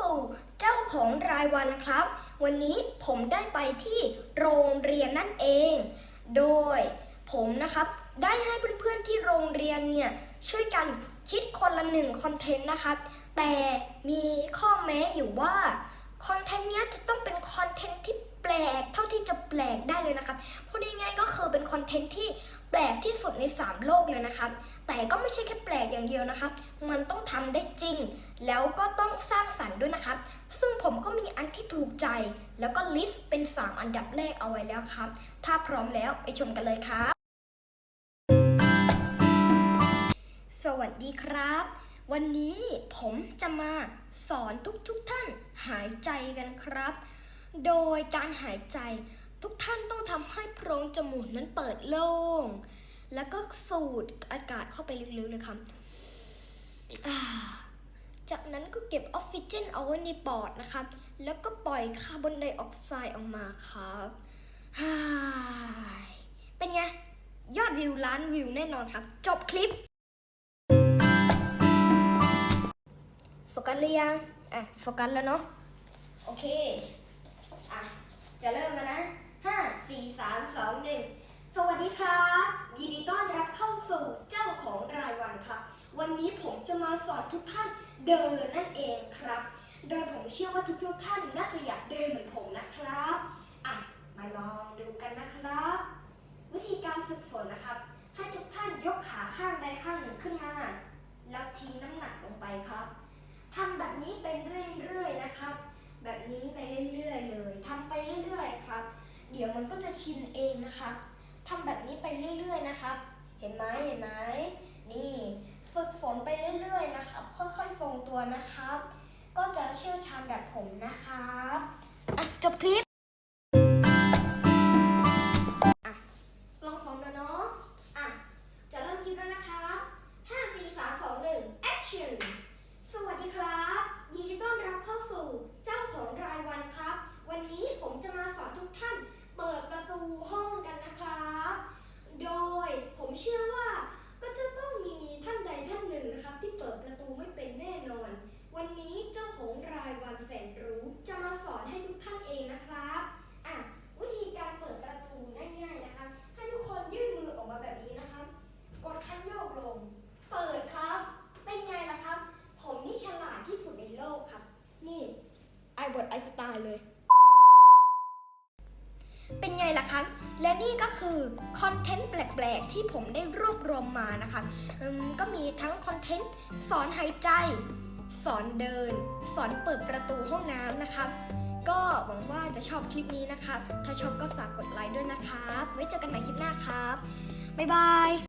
สู่เจ้าของรายวันนะครับ วันนี้ผมได้ไปที่โรงเรียนนั่นเอง โดยผมนะครับได้ให้เพื่อนๆที่โรงเรียนเนี่ยช่วยกันคิดคนละหนึ่งคอนเทนต์นะครับ แต่มีข้อแม้อยู่ว่าคอนเทนต์เนี้ยจะต้องเป็นคอนเทนต์ที่แปลกเท่าที่จะแปลกได้เลยนะครับพูดง่ายๆก็คือเป็นคอนเทนต์ที่ แปลกที่สุดใน 3 โลกเลยนะครับแต่ก็ไม่ใช่แค่แปลกอย่างเดียวนะครับ มันต้องทำได้จริง แล้วก็ต้องสร้างสรรค์ด้วยนะครับ ซึ่งผมก็มีอันที่ถูกใจ แล้วก็ลิสต์เป็น 3 อันดับแรกเอาไว้แล้วครับ ถ้าพร้อมแล้วไปชมกันเลยครับ สวัสดีครับ วันนี้ผมจะมาสอนทุกๆทท่านหายใจกันครับ โดยการหายใจ ทุกท่านต้องทำให้โพรงจมูกนั้นเปิดโล่ง แล้วก็สูดอากาศเข้าไปลึกๆเลยครับ จากนั้นก็เก็บออกซิเจนเอาไว้ในปอดนะครับ แล้วก็ปล่อยคาร์บอนไดออกไซด์ออกมาครับเป็นไง ยอดวิวล้านวิวแน่นอนครับ จบคลิปโฟกัสหรือยัง อะ โฟกัสแล้วเนาะ โอเค อะ จะเริ่มแล้วนะห้าสี่สามสองหนึ่งสวัสดีครับ ยินดีต้อนรับเข้าสู่เจ้า ของรายวันครับ วันนี้ผมจะมาสอนทุกท่านเดินนั่นเองครับ โดยผมเชื่อว่าทุกๆท่านน่าจะอยากเดินเหมือนผมนะครับอะมาลองดูกันนะครับ วิธีการฝึกฝนนะครับ ให้ทุกท่านยกขาข้างใดข้างหนึ่งขึ้นมา แล้วทิ้งน้ำหนักลงไปครับทำแบบนี้ไปเรื่อยๆนะครับ แบบนี้ไปเรื่อยๆเลยทำไปเรื่อยๆครับ เดี๋ยวมันก็จะชินเองนะครับทำแบบนี้ไปเรื่อยๆนะครับ เห็นไหมเห็นไหมนี่ฝึกฝนไปเรื่อยๆนะครับ ค่อยๆทรงตัวนะครับ ก็จะเชี่ยวชาญแบบผมนะครับอะจบคลิปอะลองของแล้วเนาะอะจะเริ่มคลิปแล้วนะครับห้าสี่สามสองหนึ่ง action สวัสดีครับ ยินดีต้อนรับเข้าสู่เจ้าของรายวันครับ วันนี้ผมจะมาสอนทุกท่านเปิดประตูห้องกันนะครับ โดยผมเชื่อว่าก็จะต้องมีท่านใดท่านหนึ่งนะครับ ที่เปิดประตูไม่เป็นแน่นอน วันนี้เจ้าของรายวันแสนรู้จะมาสอนให้ทุกท่านเองนะครับอะวิธีการเปิดประตูง่ายๆนะครับ ให้ทุกคนยื่นมือออกมาแบบนี้นะครับ กดคันโยกลง เปิดครับ เป็นไงล่ะครับ ผมนี่ฉลาดที่สุดในโลกครับ นี่ ไอบทไอสไตล์เลย เป็นไงล่ะครับและนี่ก็คือคอนเทนต์แปลกๆ ที่ผมได้รวบรวมมานะคะก็มีทั้งคอนเทนต์สอนหายใจ สอนเดิน สอนเปิดประตูห้องน้ำนะครับก็หวังว่าจะชอบคลิปนี้นะครับ ถ้าชอบก็ฝากกดไลค์ด้วยนะครับ ไว้เจอกันใหม่คลิปหน้าครับ บ๊ายบาย